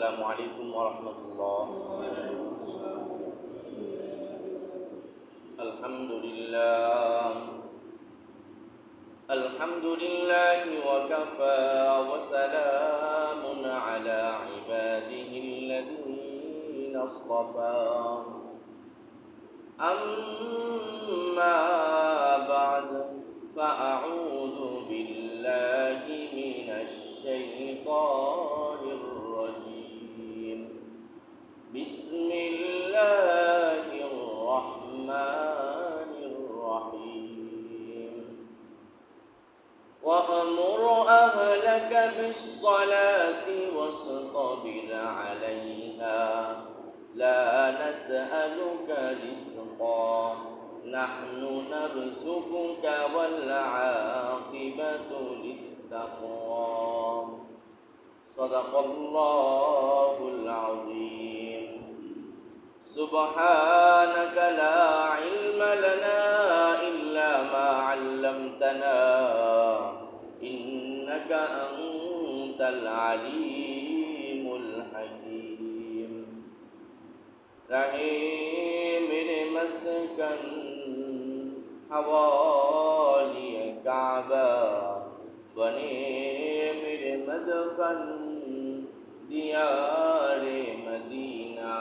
السلام عليكم ورحمة الله. الحمد لله. الحمد لله وكفى وسلام على عباده الذين اصطفى. أما بعد فأعوذ بالله من الشيطان أهلك بالصلاة واصطبر عليها. لا نسألك رزقا. نحن نرزقك والعاقبة للتقوى. صدق الله العظيم. سبحانك لا علم لنا إلا ما علمتنا. إنك أنت العليم الحكيم. رحيم مسكن حوالي كعبة ونيم مدفن ديار مدينة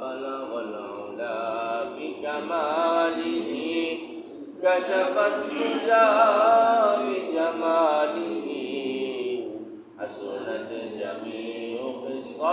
بلغ العلا بكماله كشف الدجى بجماله.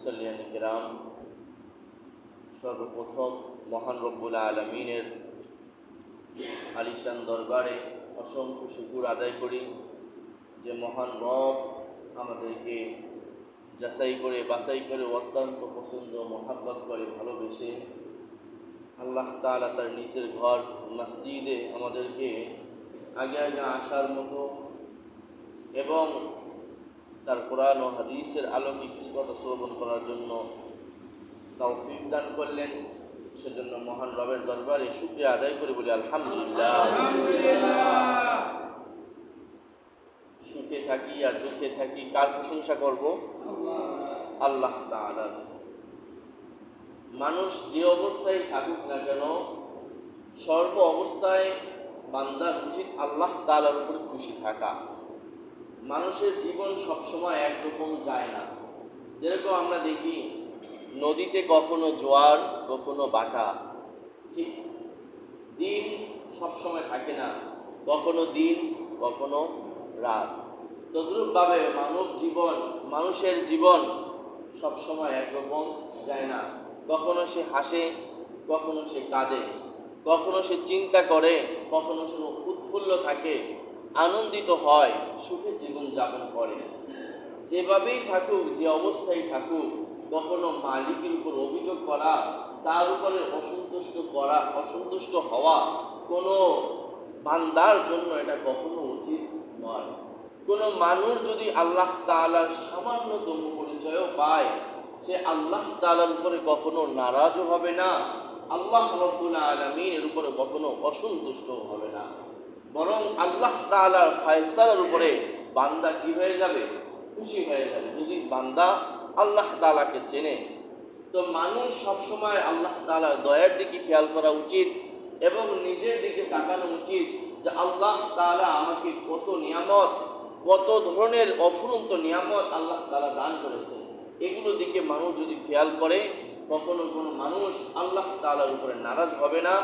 মুসল্লিয়ান কিরাম, সর্বপ্রথম মহান রব্বুল আলমিনের আলিশান দরবারে অসংখ্য শুকুর আদায় করি যে মহান রব আমাদেরকে যাচাই করে, বাছাই করে, অত্যন্ত পছন্দ, মহাব্বত করে, ভালোবেসে আল্লাহ তাআলা তার নিজের ঘর, মসজিদে আমাদেরকে আগে আগে আসার মতো এবং তার কোরআন ও হাদিসের আলোকে কিছু কথা শ্রবণ করার জন্য তৌফিক দান করলেন? সেজন্য মহান রবের দরবারে শুক্রিয়া আদায় করে বলি আলহামদুলিল্লাহ। সুখে থাকি আর দুঃখে থাকি কার প্রশংসা করব? আল্লাহ তাআলার মানুষ যে অবস্থায় থাকুক না কেন, সর্ব অবস্থায় বান্দার উচিত আল্লাহ তালার উপর খুশি থাকা। মানুষের জীবন সবসময় একরকম যায় না। যেরকম আমরা দেখি, নদীতে কখনো জোয়ার, কখনো বাটা। ঠিক দিন সবসময় থাকে না, কখনো দিন, কখনো রাত। তদ্রূপভাবে মানব জীবন, মানুষের জীবন সবসময় একরকম যায় না। কখনো সে হাসে, কখনো সে কাঁদে। কখনো সে চিন্তা করে, কখনো সে উৎফুল্ল থাকে। আনন্দিত হয়, সুখে জীবন যাপন করে। যেভাবেই থাকুক, যে অবস্থায় থাকুক, কখনো মালিকের উপর অভিযোগ করা, তার উপরে অসন্তুষ্ট করা, অসন্তুষ্ট হওয়া, কোনো বান্দার জন্য এটা কখনো উচিত নয়। কোনো মানুষ যদি আল্লাহ তাআলার সামান্যতম পরিচয়ও পায়, সে আল্লাহ তালার উপরে কখনো নারাজও হবে না, আল্লাহ রব্বুল আলমিনের উপরে কখনো অসন্তুষ্ট হবে না। বরং আল্লাহ তাআলার ফায়সালার উপরে বান্দা কি হয়ে যাবে? খুশি হয়ে যাবে। যদি বান্দা আল্লাহ তালাকে চেনে, তো মানুষ সবসময় আল্লাহ তাআলার দয়ার দিকে খেয়াল করা উচিত এবং নিজের দিকে তাকানো উচিত যে আল্লাহ তাআলা আমাকে কত নিয়ামত, কত ধরনের অফুরন্ত নিয়ামত আল্লাহ তালা দান করেছে এগুলো দিকে মানুষ যদি খেয়াল করে কখনো কোনো মানুষ আল্লাহ তালার উপরে নারাজ হবে না,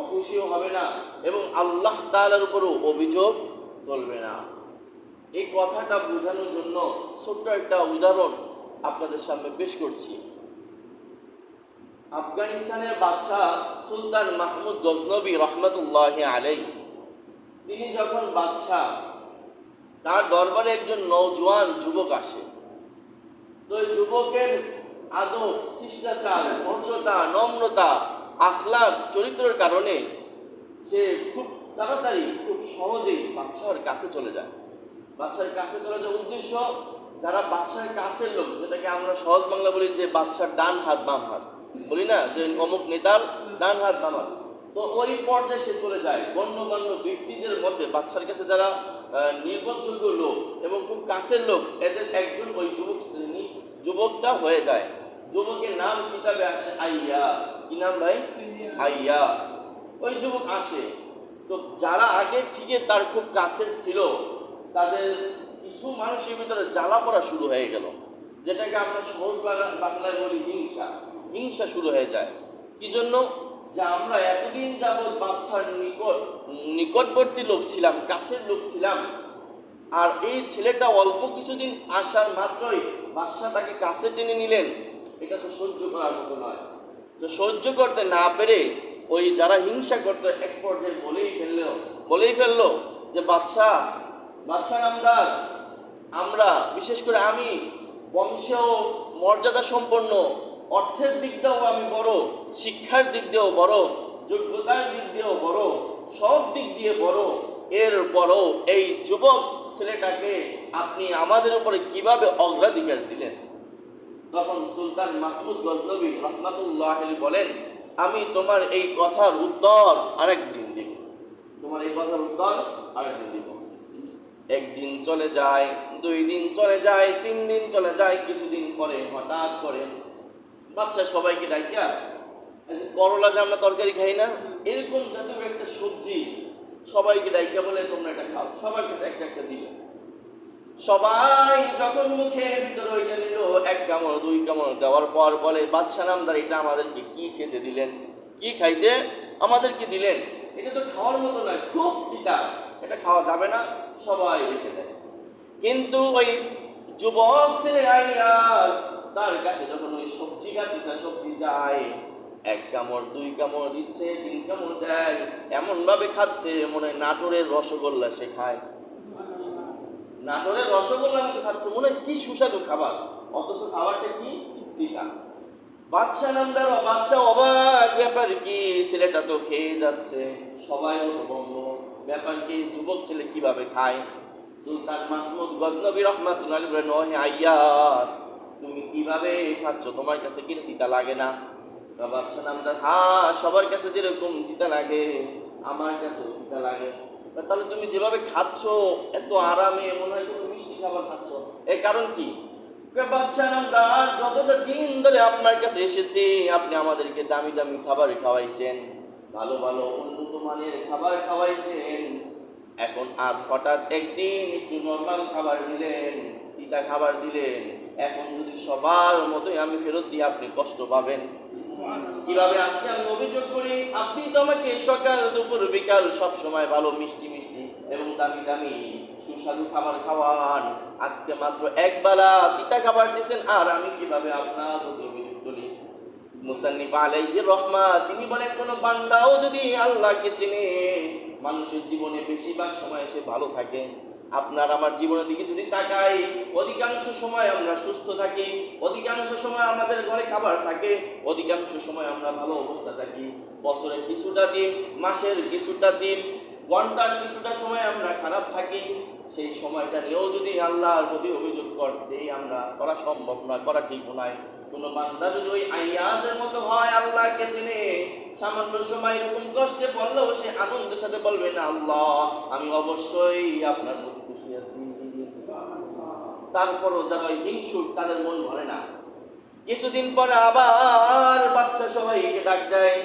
অখুশিও হবে না এবং আল্লাহ তালার উপরেও অভিযোগ চলবে না। এই কথাটা বোঝানোর জন্য ছোট্ট একটা উদাহরণ আপনাদের সামনে পেশ করছি। আফগানিস্তানের বাদশাহ সুলতান মাহমুদ গজনবী রহমতুল্লাহ আলাই তিনি যখন বাদশাহ, তার দরবারে একজন নৌজওয়ান যুবক আসে। তো যুবকের আদব, শিষ্টাচার ভদ্রতা নম্রতা আখলাক চরিত্রের কারণে সে খুব তাড়াতাড়ি, খুব সহজেই বাদশাহর কাছে চলে যায়। বাদশার কাছে চলে যাওয়ার উদ্দেশ্য, যারা বাদশার কাছের লোক, যেটাকে আমরা সহজ বাংলা বলি যে বাদশার ডান হাত, বাম হাত। বলি না? যে অমুক নেতার ডান হাত, বাম হাত। তো ওই পর্যায়ে সে চলে যায়। গণ্যমান্য ব্যক্তিদের মধ্যে বাচ্চার কাছে যারা নির্ভরযোগ্য লোক এবং খুব কাছের লোক, এদের একজন ওই যুবক শ্রেণি যুবকটা হয়ে যায়। যুবকের নাম কিতাবে আসে? আইয়াস। কি নাম ভাই? আইয়াস। ওই যুবক আসে। তো যারা আগে থেকে তার খুব কাছের ছিল, তাদের কিছু মানুষের ভিতরে জ্বালা পড়া শুরু হয়ে গেল। যেটাকে আমরা সহজ বাংলা- বাংলায় বলি হিংসা। হিংসা শুরু হয়ে যায়। কি জন্য? যে আমরা এতদিন যাবৎ বাদশার নিকট নিকটবর্তী লোক ছিলাম, কাছের লোক ছিলাম। আর এই ছেলেটা অল্প কিছুদিন আসার মাত্রই বাদশাহ তাকে কাছে টেনে নিলেন। এটা তো সহ্য করার মতো নয়। তো সহ্য করতে না পেরে ওই যারা হিংসা করতে, এক পর্যায়ে বলেই ফেলল বলেই ফেলল যে, বাদশাহ বাদশাহ নামদার, আমরা, বিশেষ করে আমি, বংশেও মর্যাদা সম্পন্ন, অর্থের দিক দিয়েও আমি বড়, শিক্ষার দিক দিয়েও বড়, যোগ্যতার দিক দিয়েও বড়, সব দিক দিয়ে বড় এর বড় এই যুবক ছেলেটাকে আপনি আমাদের উপরে কীভাবে অগ্রাধিকার দিলেন? তখন সুলতান মাহমুদ গজনবী রহমাতুল্লাহ বলেন, আমি তোমার এই কথার উত্তর আরেকদিন দিব। তোমার এই কথার উত্তর আরেকদিন দিব। একদিন চলে যায়, দুই দিন চলে যায়, তিন দিন চলে যায়, কিছুদিন পরে হঠাৎ করে বাচ্চা সবাইকে ডাকিয়া করলা যে আমরা তরকারি খাই না, এরকম জাতীয় একটা সবজি সবাইকে ডাকিয়া বলে তোমরা এটা খাও। সবার কাছে একটা একটা দিবে সবাই যখন মুখের ভিতরে ওইটা নিল, এক কামড় দুই কামড় দেওয়ার পর বলে, বাদশা নামদার, এটা আমাদেরকে কি খেতে দিলেন? কি খাইতে আমাদেরকে দিলেন? এটা তো খাওয়ার মতো নয়, খুব পিতা এটা খাওয়া যাবে না, সবাই রেখে দেয়। কিন্তু ওই যুবক ছেলে তার কাছে যখন ওই সবজি গাছিটা, সবজি যায় এক কামড়, দুই কামড় দিচ্ছে, তিন কামড় দেয়। এমন ভাবে খাচ্ছে মনে হয় নাটোরের রসগোল্লা সে খায়। নাটোরের রসগোল্লা মতো খাচ্ছে, মনে হয় কি সুস্বাদু খাবার। অথচ খাবারটা কি? পিতা বাদশা নামদার বাদশা অবাক, ব্যাপার কি? ছেলেটা তো খেয়ে যাচ্ছে। সবাই হতভম্ব ব্যাপার কি? যুবক ছেলে কীভাবে খায়? সুলতান মাহমুদ গজনবী রহমাতুল্লাহ বলেন, ওহে আইয়াস, তুমি কীভাবে খাচ্ছ? তোমার কাছে কি তিতা লাগে না। তা বাদশা নামদার হ্যাঁ সবার কাছে যেরকম তিতা লাগে, আমার কাছেও তিতা লাগে। তাহলে তুমি যেভাবে খাচ্ছ, এত আরামে মনে হয় তুমি মিষ্টি খাবার খাচ্ছ। এর কারণ কি? যতটা দিন ধরে আপনার কাছে এসেছি, আপনি আমাদেরকে দামি দামি খাবার খাওয়াইছেন। ভালো ভালো উন্নত মানের খাবার খাওয়াইছেন। এখন আজ হঠাৎ একদিন একটু নর্মাল খাবার দিলেন তিতা খাবার দিলেন। এখন যদি সবার মতোই আমি ফেরত দিয়ে আপনি কষ্ট পাবেন। কীভাবে আজকে আমি অভিযোগ করি, আপনি তো আমাকে সকাল, দুপুর, বিকাল সব সময় ভালো মিষ্টি মিষ্টি এবং দামি দামি সুস্বাদু খাবার খাওয়ান। আজকে মাত্র একবেলা পিতা খাবার দিয়েছেন, আর আমি কীভাবে আপনার অভিযোগ করি? মুসান্নিফ আলাইহি রহমা তিনি বলেন, কোন বান্দাও যদি আল্লাহকে চিনে, মানুষের জীবনে বেশিরভাগ সময় সে ভালো থাকে। আপনার আমার জীবনের দিকে যদি তাকাই, অধিকাংশ সময় আমরা সুস্থ থাকি, অধিকাংশ সময় আমাদের ঘরে খাবার থাকে, অধিকাংশ সময় আমরা ভালো অবস্থা থাকি। বছরের কিছুটা দিন, মাসের কিছুটা দিন, ঘণ্টার কিছুটা সময় আমরা খারাপ থাকি, সেই সময়টা নিয়েও যদি আল্লাহর প্রতি অভিযোগ করতে আমরা করা সম্ভব নয়, করা ঠিক নয়। কোনো বান্দা যদি ওই আইয়াদের মতো হয় আল্লাহকে চিনে, সামান্য সময় এরকম কষ্টে পড়লেও সে আনন্দের সাথে বলবে, না আল্লাহ, আমি অবশ্যই আপনার তারপরও যারা ওই হিংসুক তাদের মন ভরে না। কিছুদিন পরে আবার বাচ্চা সবাইকে ডাক দেয়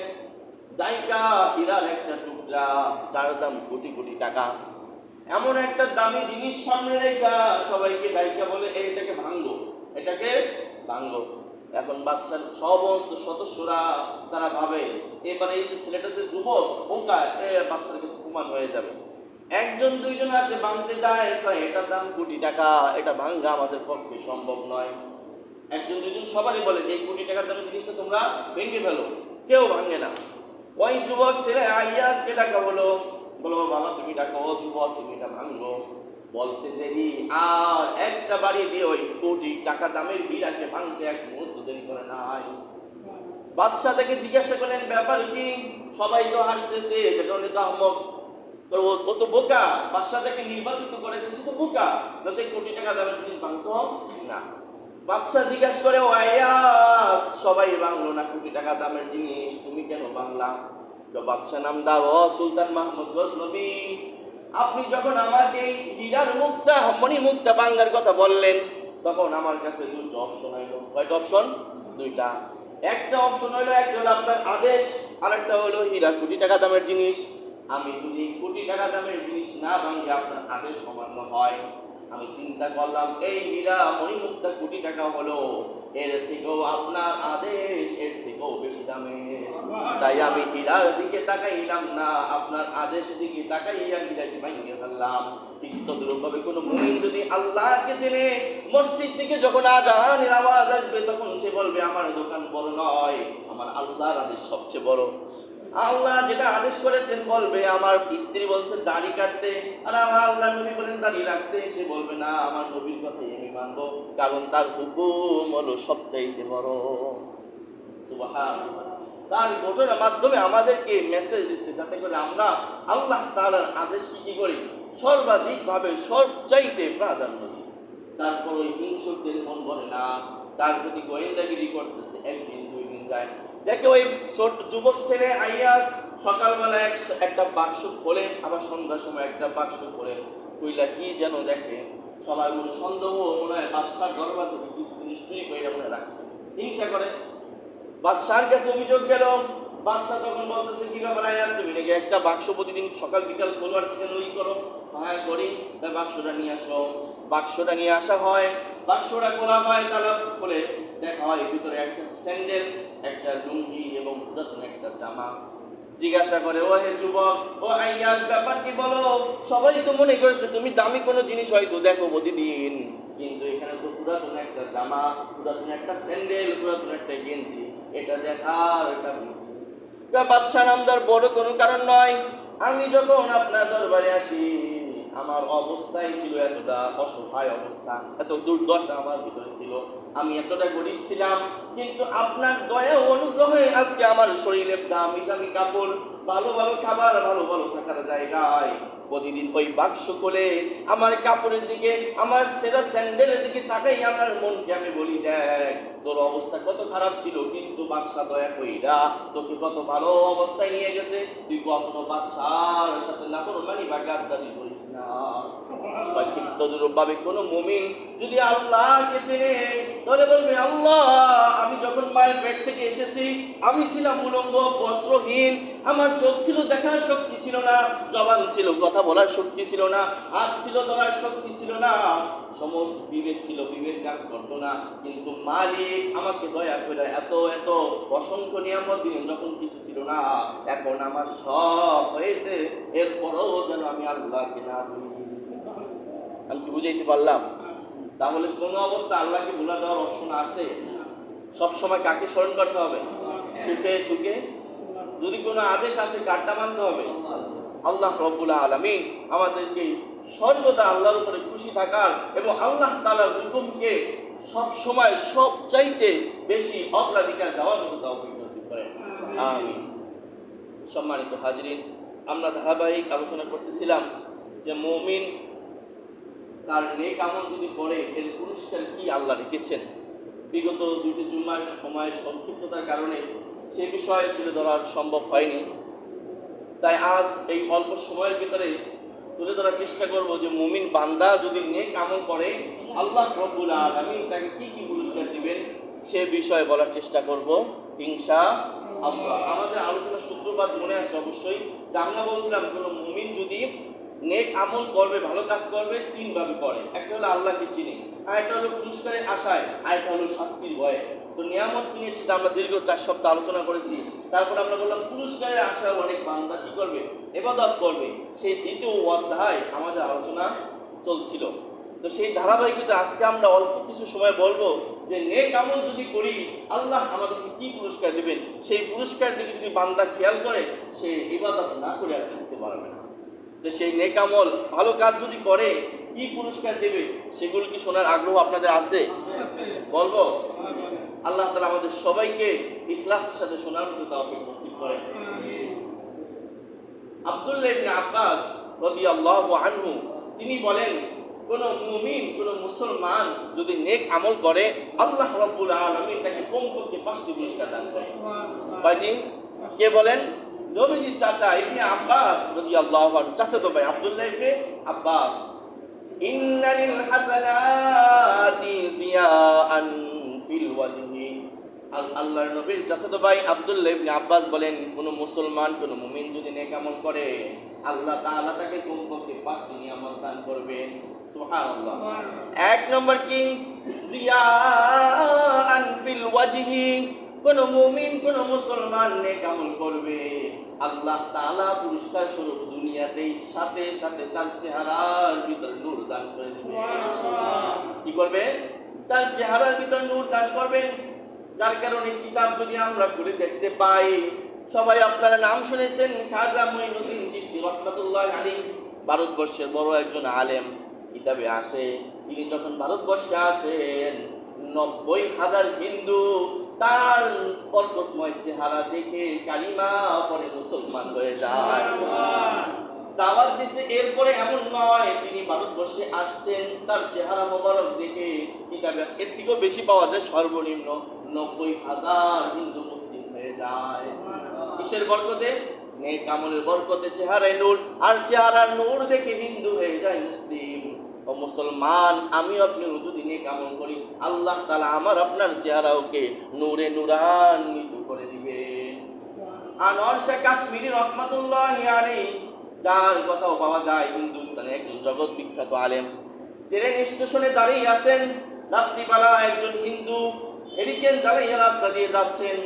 দায়িকা হীরার একটা টুকরা যার দাম কোটি কোটি টাকা। এমন একটা দামি জিনিস সামনে রেখা। সবাইকে ডাইকা বলে এইটাকে ভাঙ্গো এটাকে ভাঙ্গো এখন বাচ্চার সমস্ত সদস্যরা, তারা ভাবে, এবারে এই যে ছেলেটাতে যুবক বোকা এ কাছে প্রমাণ হয়ে যাবে। একজন, দুইজন আসে ভাঙতে যায় এটার দাম কোটি টাকা, এটা ভাঙ্গা, আমাদের পক্ষে সম্ভব নয়। একজন দুজন সবারই বলে, যে কোটি টাকার দামের জিনিসটা তোমরা ভেঙে ফেলো, কেউ ভাঙে না। ওই যুবক ছেলে আইয়াসকে ডাকা বলো বলো, বাবা, তুমি টাকা, ও যুবক, তুমি এটা ভাঙলো বলতে দেরি, আর একটা বাড়ি দিয়ে ওই কোটি টাকা দামের বিড়াকে ভাঙতে এক মুহূর্ত দেরি করে নাই। বাদশাহ থেকে জিজ্ঞাসা করলেন, ব্যাপার কি? সবাই তো হাসতেছে যেটা অনেক আহমক। তো ও তো বোকা বাদশাহ থেকে নির্বাচিত করেছে, সে তো বোকা। যাতে কোটি টাকা দামের জিনিস ভাঙতো না। বাদশাহ জিজ্ঞাসা করে, ও সবাই বাংলো না কোটি টাকা দামের জিনিস, তুমি কেন বাংলা তো বাদশাহ নাম দাও ও সুলতান মাহমুদ গজনবী আপনি যখন আমাকে এই হীরার মুক্তা, মণি মুক্তা বাংলার কথা বললেন, তখন আমার কাছে দুটো অপশন হইল কয়টা অপশন দুইটা। একটা অপশন হইল, একটা হলো আপনার আদেশ আর একটা হলো হীরা কোটি টাকা দামের জিনিস। আমি যদি কোটি টাকা দামের জিনিস না ভাঙি, আপনার আদেশ অমান্য হয়। আমি চিন্তা করলাম, এই হীরা মণিমুক্তা কোটি টাকা হলো, এর থেকেও আপনার আদেশ, এর থেকেও বেশি দামে। তাই আমি হীরার দিকে তাকাইলাম না, আপনার আদেশের দিকে তাকাইয়া হীরাকে ভাঙিয়ে ফেললাম। ঠিক কোনো মুমিন যদি আল্লাহকে চেনে, মসজিদ থেকে যখন আজানের আওয়াজ আসবে, তখন সে বলবে, আমার দোকান বড় নয়, আমার আল্লাহর আদেশ সবচেয়ে বড়। আল্লাহ যেটা আদেশ করেছেন বলবে, আমার স্ত্রী বলছে, দাড়ি কাটতে। আর আমার আল্লাহ নবী বলেন, দাড়ি রাখতে। সে বলবে, না, আমার নবীর কথাই আমি মানব, কারণ তার হুকুম হলো সবচাইতে বড়। তার ঘটনার মাধ্যমে আমাদেরকে মেসেজ দিচ্ছে, যাতে করে আমরা আল্লাহ তাআলার আদেশ কি করি? সর্বাধিক ভাবে সবচাইতে প্রাধান্য দিই। তারপর ওই হিংসুকদের মন বলে, না, তার প্রতি গোয়েন্দাগিরি করতেছে, একদিন, দুই দিন যায়। দেখে ওই যুবক ছেলে আইয়াস সকালবেলা এক একটা বাক্স খোলে, আবার সন্ধ্যার সময় একটা বাক্স খোলে, কইলা, কি যেন দেখে? সবাই মনে সন্দেহ, মনে হয় বাদশাহ দরবার থেকে কিছু জিনিস চুরি করে মনে রাখছে। হিংসা করে। বাদশার কাছে অভিযোগ গেল, বাদশাহ তখন বলতেছে, কি ব্যাপার আয়াস তুমি নাকি একটা বাক্স প্রতিদিন সকাল বিকাল খোলো আর কেন করো? হ্যাঁ করি। তাই বাক্সটা নিয়ে আসো। বাক্সটা নিয়ে আসা হয়। বাক্সটা খোলা হয় তাহলে খুলে। দেখা হয়, ভিতরে একটা স্যান্ডেল একটা লুঙ্গি এবং পুরাতন একটা জামা। জিজ্ঞাসা করে ও হে যুবক, ও আইয়াস ব্যাপার কি বলো? সবাই তো মনে করেছে তুমি দামি কোনো জিনিস হয়তো দেখো প্রতিদিন। কিন্তু এখানে তো পুরাতন একটা জামা, পুরাতন একটা স্যান্ডেল, পুরাতন একটা গেঞ্জি। এটা দেখার এটা বাদশাহ নামদার বড় কোনো কারণ নয়। আমি যখন আপনার দরবারে আসি, আমার অবস্থাই ছিল এতটা অসহায় অবস্থা, এত দুর্দশা আমার ভিতরে ছিল। আমি এতটা গরিব ছিলাম, কিন্তু আপনার দয়া ও অনুগ্রহে আজকে আমার শরীরে দামি দামি কাপড়, ভালো ভালো খাবার, ভালো ভালো থাকার জায়গায়। প্রতিদিন ওই বাক্স কোলে আমার কাপড়ের দিকে, আমার সেরা স্যান্ডেলের দিকে তাকাই আমার মনকে আমি বলি, দেখ, তোর অবস্থা কত খারাপ ছিল, কিন্তু বাদশা দয়া কইরা তোকে কত ভালো অবস্থায় নিয়ে গেছে। তুই কখনো বাদশার সাথে না করো মানে বা গাদ্দারি করিস ঠিক কোনো মুমিন যদি আল্লাহকে চেনে, তাহলে বলবে, আল্লাহ, আমি যখন মায়ের পেট থেকে এসেছি, আমি ছিলাম উলঙ্গ, বস্ত্রহীন, আমার চোখ ছিল দেখার শক্তি ছিল না, জবান ছিল কথা বলার শক্তি ছিল না, হাত ছিল ধরার শক্তি ছিল না। সমস্ত বিবেক ছিল বিবেক কাজ করতো না। কিন্তু মালিক আমাকে দয়া করে এত এত অসংখ্য নিয়ামত দিলেন, যখন কিছু ছিল না। এখন আমার সব হয়েছে। এরপরও যেন আমি আল্লাহকে না আমি কি বুঝাইতে পারলাম? তাহলে কোনো অবস্থা? আল্লাহকে ভুলা দেওয়ার অপশন আছে? সব সময় কাকে স্মরণ করতে হবে? ঠুকে ঠুকে যদি কোনো আদেশ আসে, কারটা মানতে হবে? আল্লাহ রব্বুল আলমিন আমাদেরকে সর্বদা আল্লাহর উপরে খুশি থাকার এবং আল্লাহ তালার হুকুমকে সব সময় সব চাইতে বেশি অগ্রাধিকার দেওয়ার মতো তৌফিক নসিব করেন। আমিন। সম্মানিত হাজরিন আমরা ধারাবাহিক আলোচনা করতেছিলাম যে মমিন তার নেক আমল যদি করে এর পুরস্কার কি আল্লাহ রেখেছেন? বিগত দুটি জুম্মার সময়ের সংক্ষিপ্ততার কারণে সে বিষয়ে তুলে ধরা সম্ভব হয়নি। তাই আজ এই অল্প সময়ের ভিতরে তুলে ধরার চেষ্টা করব যে মুমিন বান্দা যদি নেক আমল করে, আল্লাহ রব্বুল আলামিন তাকে কি কি পুরস্কার দিবেন সে বিষয়ে বলার চেষ্টা করব হিংসা আল্লাহ আমাদের আলোচনার সূত্রপাত মনে আছে অবশ্যই যে আমরা বলছিলাম, কোনো মুমিন যদি নেক আমল করবে, ভালো কাজ করবে, তিনভাবে করে। একটা হলো আল্লাহকে চিনি, আর একটা হলো পুরস্কারের আশায়, আর একটা হলো শাস্তির ভয়ে। তো নিয়ামত চিনি সেটা আমরা দীর্ঘ চার সপ্তাহ আলোচনা করেছি। তারপর আমরা বললাম পুরস্কারের আশায় অনেক বান্দা কি করবে? এবাদত করবে। সেই দ্বিতীয় অধ্যায় আমাদের আলোচনা চলছিল। তো সেই ধারাবাহিকতা আজকে আমরা অল্প কিছু সময় বলব যে নেক আমল যদি করি আল্লাহ আমাদেরকে কি পুরস্কার দেবেন? সেই পুরস্কার দিকে যদি বান্দা খেয়াল করে সে ইবাদত না করে আর থাকতে পারবে না। তো সেই নেক আমল ভালো কাজ যদি করে কি পুরস্কার দেবে সেগুলো কি শোনার আগ্রহ আপনাদের আছে। বলব? আল্লাহ তালা আমাদের সবাইকে ইখলাসের সাথে শোনার মতো তাওফিক নসিব করেন। আব্দুল্লাহ আব্বাস রাদিয়াল্লাহু আনহু, তিনি বলেন, কোন মুমিন, কোন মুসলমান যদি নেক আমল করে, আল্লাহ রাব্বুল আলামিন তাকে কমপক্ষে পাঁচটি পুরস্কার দান করে কয়টি? কে বলেন? নবীজির চাচা ইবনে আব্বাস রাদিয়াল্লাহু আনহু। চাচা তো ভাই আব্দুল্লাহ ইবনে আব্বাস। ইন্না লিল হাসানাতি জিয়াআন ফিল ওয়াজহি। আল্লাহর নবীর চাচাতো ভাই আব্দুল্লাহ ইবনে আব্বাস বলেন কোন মুসলমান কোন মুমিন যদি নেক আমল করে আল্লাহ তাআলা তাকে কমপক্ষে পাঁচটি নিয়ামত দান করবেন সুবহানাল্লাহ। এক নম্বর কি? রিয়াআন ফিল ওয়াজহি। কোন মুমিন কোন মুসলমান নেক আমল করবে। আল্লাহ তাআলা পুরস্কার স্বরূপ দুনিয়াতেই সাথে সাথে তার চেহারার ভিতর নূর দান করে দিবে। কি করবে? তার চেহারার ভিতর নূর দান করবেন। যার কারণে কিতাব যদি আমরা খুলে দেখতে পাই, সবাই আপনারা নাম শুনেছেন, খাজা মঈনুদ্দিন চিশতি রহমাতুল্লাহ আলী ভারতবর্ষের বড় একজন আলেম কিতাবে আসে, তিনি যখন ভারতবর্ষে আসেন, নব্বই হাজার হিন্দু তার বরকতময় চেহারা দেখে কালিমা পরে মুসলমান হয়ে যায়। দাওয়াত দিছে এরপরে এমন নয়। তিনি ভারতবর্ষে আসছেন তার চেহারা মোবারক দেখে কিতাবে। এর থেকেও বেশি পাওয়া যায় সর্বনিম্ন নব্বই হাজার হিন্দু মুসলিম হয়ে যায়। কিসের বরকতে? নেক আমলের বরকতে। চেহারায় নূর আর চেহারার নূর দেখে হিন্দু হয়ে যায় মুসলিম। ও মুসলমান আমি আপনি যদি নেক আমল করি আল্লাহ তালা আমার আপনার চেহারাওকে নূরে নূরান্বিত করে দিবে আনোয়ার শেখ কাশ্মীরি রহমাতুল্লাহ আলী যার কথাও পাওয়া যায়, হিন্দুস্তানে একজন জগৎ বিখ্যাত আলেম। ট্রেন স্টেশনে দাঁড়িয়ে আছেন, রাত্রিবেলা একজন হিন্দু হেরিকেন জ্বালাইয়া রাস্তা দিয়ে যাচ্ছেন।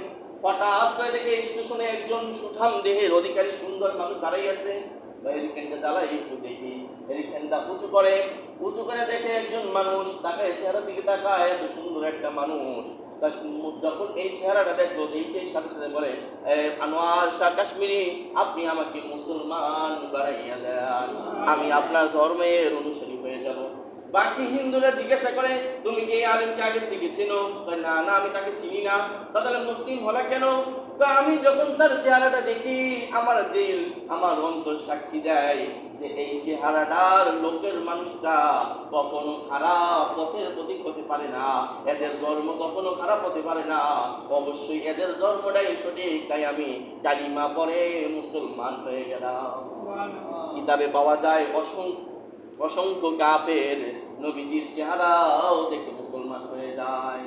হঠাৎ করে দেখে স্টেশনে একজন সুঠাম দেহের অধিকারী সুন্দর মানুষ দাঁড়িয়ে আছে। হেরিকেনটা জ্বালাই, একটু দেখি। হেরিকেনটা উঁচু করে উঁচু করে দেখে একজন মানুষ তাকায়, চেহারার দিকে তাকায়, এত সুন্দর একটা মানুষ। যখন এই চেহারাটা দেখল এইটাই সাথে সাথে বলে "এ, আনোয়ার শাহ কাশ্মীরি আপনি আমাকে মুসলমান বানাইয়া দেন। আমি আপনার ধর্মের অনুসারী হয়ে যাব। বাকি হিন্দুরা জিজ্ঞাসা করে তুমি কি? এই আলেমকে আগের থেকে চেনো? না না আমি তাকে চিনি না। তাহলে মুসলিম হলা কেন? তো আমি যখন তার চেহারাটা দেখি আমার দিল আমার অন্তর সাক্ষী দেয় যে এই চেহারাটার লোকের মানুষটা কখনো খারাপ পথের প্রতীক হতে পারে না। এদের ধর্ম কখনো খারাপ হতে পারে না। অবশ্যই এদের ধর্মটাই সঠিক তাই আমি কালিমা পরে মুসলমান হয়ে গেলাম। কিতাবে পাওয়া যায় অসংখ্য অসংখ্য কাপের নবীজির চেহারাও দেখে মুসলমান হয়ে যায়।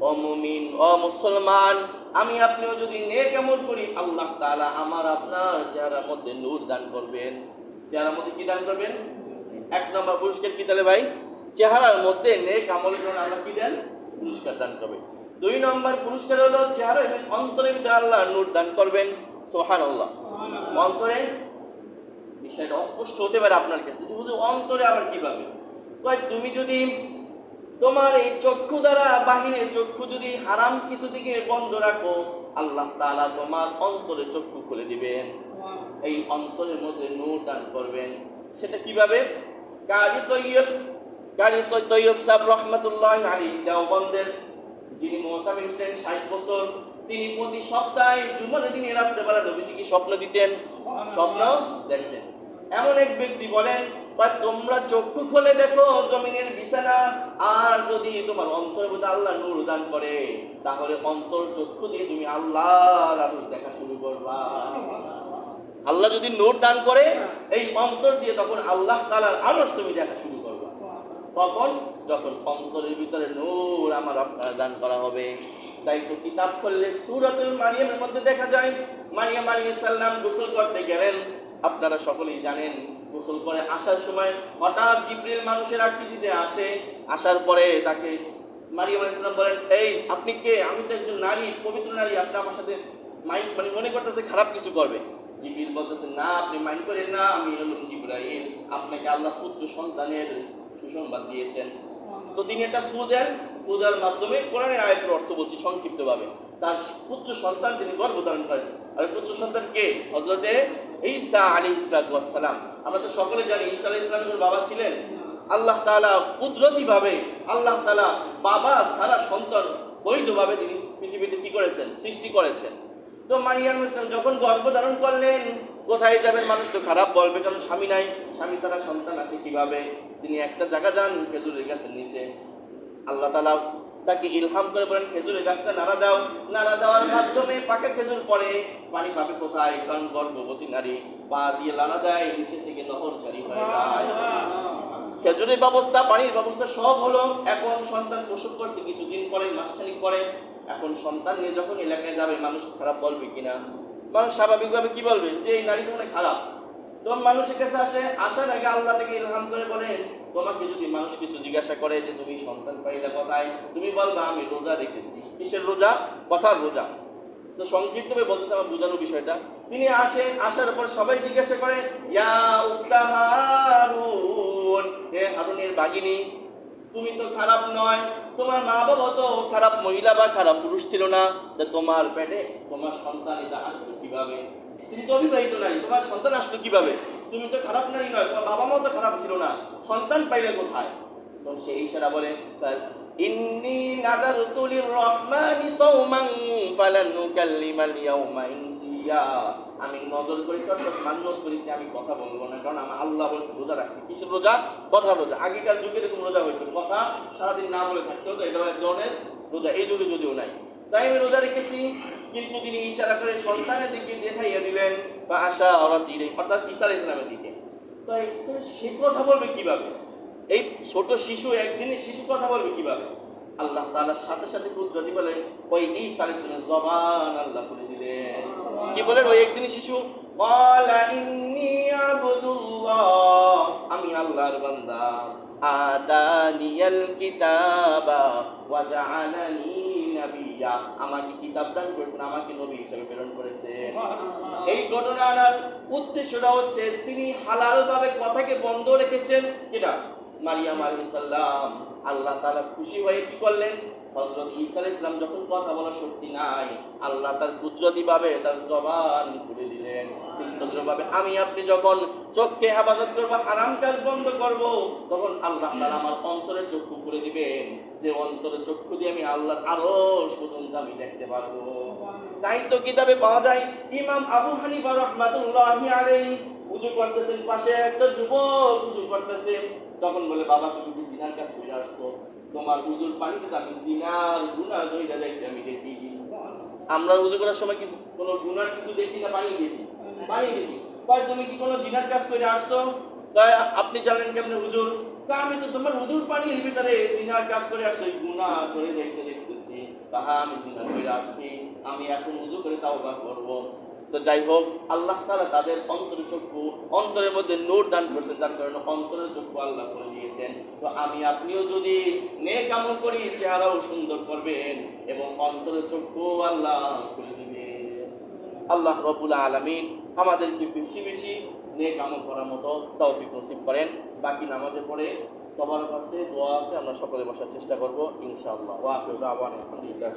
অমুমিন অমুসলমান আমি আপনিও যদি নেক আমল করি, আল্লাহ তাআলা আমার আপনার চেহারার মধ্যে নূর দান করবেন। চেহারার মধ্যে কি দান করবেন? এক নম্বর পুরস্কার কি তাহলে ভাই? চেহারার মধ্যে নেক আমলের আল্লাহ কি দেন? পুরস্কার দান করবেন। দুই নম্বর পুরস্কার হলো চেহারা অন্তরের ভিতরে আল্লাহ নূর দান করবেন। সোহান আল্লাহ অন্তরে বিষয়টা অস্পষ্ট হতে পারে আপনার কাছে। যে হুজুর অন্তরে আবার কীভাবে? কয় তুমি যদি তোমার এই চক্ষু দ্বারা বাহিরের চক্ষু যদি হারাম কিছু দিকে বন্ধ রাখো আল্লাহ তালা তোমার অন্তরে চক্ষু খুলে দিবেন। এই অন্তরের মধ্যে নূর দান করবেন। সেটা কীভাবে? কাজী তৈয়ব কাজী তৈয়ব সাহেব রহমতুল্লাহ আলী দেওবন্দের যিনি মোহতামিম ছিলেন ষাট বছর তিনি প্রতি সপ্তাহে জুমার দিনে রাত্রেবেলা নবীজিকে স্বপ্ন দিতেন। স্বপ্ন দেখতেন। এমন এক ব্যক্তি বলেন, বা তোমরা চক্ষু খুলে দেখো জমিনের বিছানা, আর যদি তোমার অন্তরের মধ্যে আল্লাহ নূর দান করে, তাহলে অন্তর চক্ষু দিয়ে তুমি আল্লাহর আলোক দেখা শুরু করবা। আল্লাহ যদি নূর দান করে, এই অন্তর দিয়ে তখন আল্লাহ তালার আলোচ তুমি দেখা শুরু করবা। তখন যখন অন্তরের ভিতরে নূর আমার আপনার দান করা হবে। তাই তো কিতাব করলে সুরাতুল মারিয়ামের মধ্যে দেখা যায়, মারিয়াম আলী সাল্লাম গোসল করতে গেলেন। আপনারা সকলেই জানেন, গোসল করে আসার সময় হঠাৎ জিব্রিল মানুষের আকৃতিতে আসে। আসার পরে তাকে মারিয়াম আলাইহিস সালাম বলেন, এই, আপনি কে? আমি তো একজন নারী, পবিত্র নারী, আপনি আমার সাথে মাইন্ড মানে মনে করতেছে খারাপ কিছু করবে। জিব্রিল বলতেছে, না, আপনি মাইন্ড করেন না, আমি হলাম জিব্রাইল, আপনাকে আল্লাহ পুত্র সন্তানের সুসংবাদ দিয়েছেন। তো তিনি একটা ফু দেন ফু মাধ্যমে কোরআনের আয়াতের অর্থ বলছি সংক্ষিপ্তভাবে। তার পুত্র সন্তান তিনি গর্ভধারণ করেন, আর পুত্র সন্তান কে? হজরতে ঈসা আলী ইসলাতাম আমরা তো সকলে জানি ঈসা আলী ইসলামের বাবা ছিলেন। আল্লাহ তাআলা কুদরতিভাবে, আল্লাহ তাআলা বাবা সারা সন্তান বৈধভাবে তিনি পৃথিবীতে কি করেছেন? সৃষ্টি করেছেন। তো মারিয়াম ইসলাম যখন গর্ভধারণ করলেন, কোথায় যাবেন মানুষ তো খারাপ বলবে, কারণ স্বামী নাই। স্বামী ছাড়া সন্তান আসে কীভাবে? তিনি একটা জায়গা যান, খেজুরের গাছের নিচে। আল্লাহ তালা তাকে ইলহাম করে বলেন খেজুরের গাছটা নাড়া দাও। নাড়া দেওয়ার মাধ্যমে পাকে খেজুর পড়ে। পানি পাবে কোথায়? কারণ গর্ভবতী নারী পা দিয়ে লাড়া দেয় নিচে থেকে নহর জারি হয়ে যায়। খেজুরের ব্যবস্থা পানির ব্যবস্থা সব হলো এখন সন্তান প্রসব করছে কিছুদিন পরে মাসখানিক পরে। এখন সন্তান নিয়ে যখন এলাকায় যাবে মানুষ খারাপ বলবে কিনা? মানুষ স্বাভাবিকভাবে কি বলবে? যে এই নারী তো অনেক খারাপ। তখন মানুষের কাছে আসে আসার আগে আল্লাহ থেকে ইলহাম করে বলেন তোমাকে যদি মানুষ কিছু জিজ্ঞাসা করে যে তুমি সন্তান পাইলে কোথায়, তুমি বলবা, আমি রোজা রেখেছি। কিসের রোজা? কথার রোজা। তো সংক্ষিপ্তভাবে বলতেছে আমার বোঝানো বিষয়টা। তিনি আসেন, আসার পর সবাই জিজ্ঞাসা করে হারুনের বাগিনী, তুমি তো খারাপ নয়। তোমার মা বাবা তো খারাপ মহিলা বা খারাপ পুরুষ ছিল না। তোমার পেটে তোমার সন্তান এটা আসলো কীভাবে? তুমি তো অবিবাহিত নারী, তোমার সন্তান আসলো কীভাবে? তুমি তো খারাপ নারী নয়, তোমার বাবা মাও তো খারাপ ছিল না। সন্তান পাইলে কোথায়? তখন সে ইশারা বলে ইন্নি নাদারতু লিররহমানি সাওমান ফালান নুকাল্লিমাল ইয়াউমা আমি নজর করেছি অর্থাৎ মান্যত করেছি, আমি কথা বলব না, কারণ আমার আল্লাহ বলছে, রোজা রাখতে। কিসের রোজা? কথা রোজা। আগেকার যুগে এরকম রোজা হইতো কথা সারাদিন না বলে থাকতে হতো এটা এক ধরনের রোজা। এই যুগে যদিও নাই। তাই আমি রোজা রেখেছি, কিন্তু তিনি ইশারা করে সন্তানের দিকে দেখাইয়া দিলেন। বা আশা দিলে অর্থাৎ ঈসা আলাইহিস সালামের দিকে তাহলে সে কথা বলবে কীভাবে? এই ছোট শিশু একদিনে শিশু কথা বলবে কীভাবে? আল্লাহ তাআলার সাথে সাথে কুদরতি বলে ওই আলাইহিস সালামের জবান আল্লাহ খুলে দিলেন কি বলেন ওই একদিনের শিশু? আমি আল্লাহর বান্দা। আদানিয়াল কিতাবা ওয়া জাআলানি নাবিয়্যা আমাকে কিতাব দান করেছেন? আমাকে নবী হিসেবে প্রেরণ করেছেন। এই ঘটনার উদ্দেশ্যটা হচ্ছে তিনি হালালভাবে কথাকে বন্ধ রেখেছেন কিনা? মারিয়াম আলাইহিস সালাম। আল্লাহ তাআলা খুশি হয়ে কি করলেন? হযরত ঈসা আলাইহিস সালাম যখন কথা বলার শক্তি নাই, আল্লাহ তার কুদরতি ভাবে তার জবান খুলে দিলেন। তদ্রুপভাবে আমি আপনি যখন চোখকে হেফাজত করব, হারাম কাজ বন্ধ করব, তখন আল্লাহ তাআলা আমার অন্তরের চক্ষু খুলে দিবেন। যে অন্তরের চক্ষু দিয়ে আমি আল্লাহর আরও পর্যন্ত আমি দেখতে পারব। তাই তো কিতাবে পাওয়া যায়, ইমাম আবু হানিফা রহমাতুল্লাহি আলাইহি উজু করতেছেন, পাশে একটা যুবক উজু করতেছে। তখন বলে, বাবা, তুমি জিনার কাজ করে আসছো? তোমার উজুর পানিতে আমি জিনার গুনাহ জয়টা যাইতে আমি দেখি। আমরা উজু করার সময় কি কোনো গুনার কিছু দেখি না পানি দেখি? পানি দেখি। কয় তুমি কি কোনো জিনার কাজ করে আসছো? তাই আপনি জানেন কেমনে হুজুর আমি তো তোমার হুজুর পানির ভিতরে জিনার কাজ করে আসছো গুনাহ করে দেখতে দেখতেছি। তাহা আমি জিনা করে আসছি। আমি এখন উজু করে তাওবা করব। তো যাই হোক, আল্লাহ তাআলা তাদের অন্তরের চক্ষু, অন্তরের মধ্যে নূর দান করছেন, যার কারণে অন্তরের চক্ষু আল্লাহ করে দিয়েছেন। তো আমি, আপনিও যদি নেক আমল করি, চেহারাও সুন্দর করবেন এবং অন্তরের চক্ষু আল্লাহ করে দিবেন। আল্লাহ রবুল আলমিন আমাদেরকে বেশি বেশি নেক আমল করার মতো তৌফিক নসিব করেন। বাকি নামাজে পড়ে সবার কাছে দোয়া আছে, আমরা সকলে বসার চেষ্টা করব, ইনশাআল্লাহ। ওয়া আলহামদুলিল্লাহি